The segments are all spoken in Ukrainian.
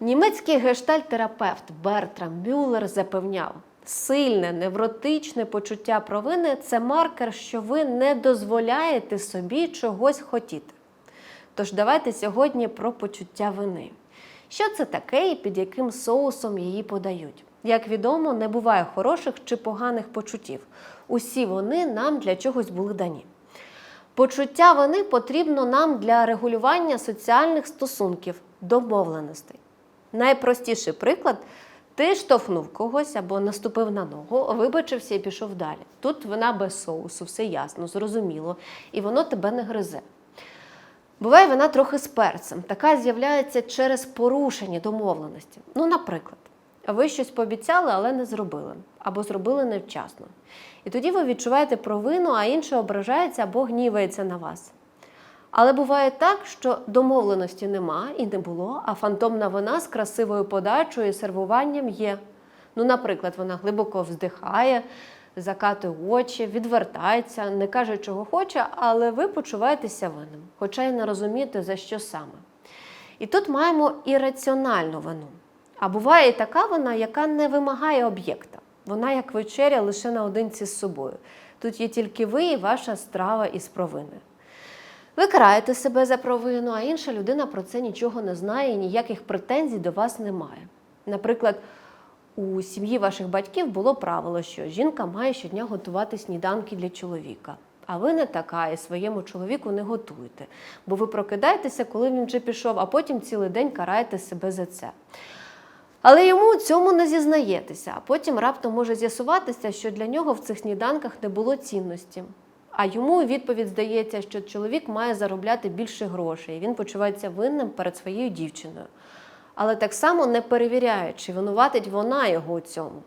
Німецький гештальтерапевт Бертрам Мюллер запевняв, сильне невротичне почуття провини це маркер, що ви не дозволяєте собі чогось хотіти. Тож давайте сьогодні про почуття вини. Що це таке і під яким соусом її подають? Як відомо, не буває хороших чи поганих почуттів. Усі вони нам для чогось були дані. Почуття вини потрібно нам для регулювання соціальних стосунків, домовленостей. Найпростіший приклад ти штовхнув когось або наступив на ногу, вибачився і пішов далі. Тут вина без соусу, все ясно, зрозуміло, і воно тебе не гризе. Буває вона трохи з перцем. Така з'являється через порушення домовленості. Ну, наприклад, ви щось пообіцяли, але не зробили, або зробили невчасно. І тоді ви відчуваєте провину, а інший ображається або гнівається на вас. Але буває так, що домовленості нема і не було, а фантомна вина з красивою подачою і сервуванням є. Ну, наприклад, вона глибоко вздихає, закатує очі, відвертається, не каже, чого хоче, але ви почуваєтеся винним, хоча й не розумієте, за що саме. І тут маємо ірраціональну вину. А буває і така вина, яка не вимагає об'єкта. Вона як вечеря лише наодинці з собою. Тут є тільки ви і ваша страва із провини. Ви караєте себе за провину, а інша людина про це нічого не знає і ніяких претензій до вас немає. Наприклад, у сім'ї ваших батьків було правило, що жінка має щодня готувати сніданки для чоловіка. А ви не така і своєму чоловіку не готуєте, бо ви прокидаєтеся, коли він вже пішов, а потім цілий день караєте себе за це. Але йому у цьому не зізнаєтеся, а потім раптом може з'ясуватися, що для нього в цих сніданках не було цінності. А йому відповідь здається, що чоловік має заробляти більше грошей, і він почувається винним перед своєю дівчиною. Але так само не перевіряє, чи винуватить вона його у цьому.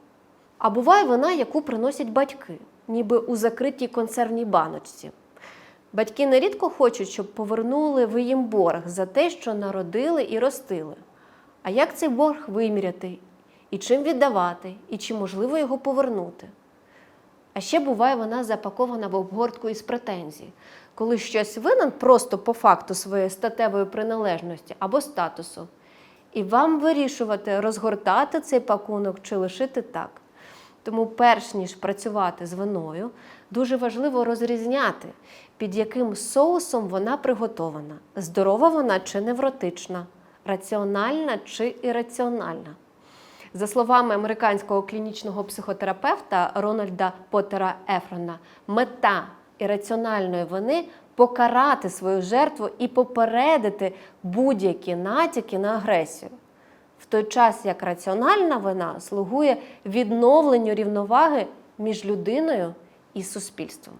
А буває вона, яку приносять батьки, ніби у закритій консервній баночці. Батьки нерідко хочуть, щоб повернули ви їм борг за те, що народили і ростили. А як цей борг виміряти? І чим віддавати, і чи можливо його повернути? А ще буває вона запакована в обгортку із претензій, коли щось винен просто по факту своєї статевої приналежності або статусу. І вам вирішувати, розгортати цей пакунок чи лишити так. Тому, перш ніж працювати з виною, дуже важливо розрізняти, під яким соусом вона приготована, здорова вона чи невротична, раціональна чи ірраціональна. За словами американського клінічного психотерапевта Рональда Поттера Ефрона, мета ірраціональної вини покарати свою жертву і попередити будь-які натяки на агресію. В той час як раціональна вина слугує відновленню рівноваги між людиною і суспільством.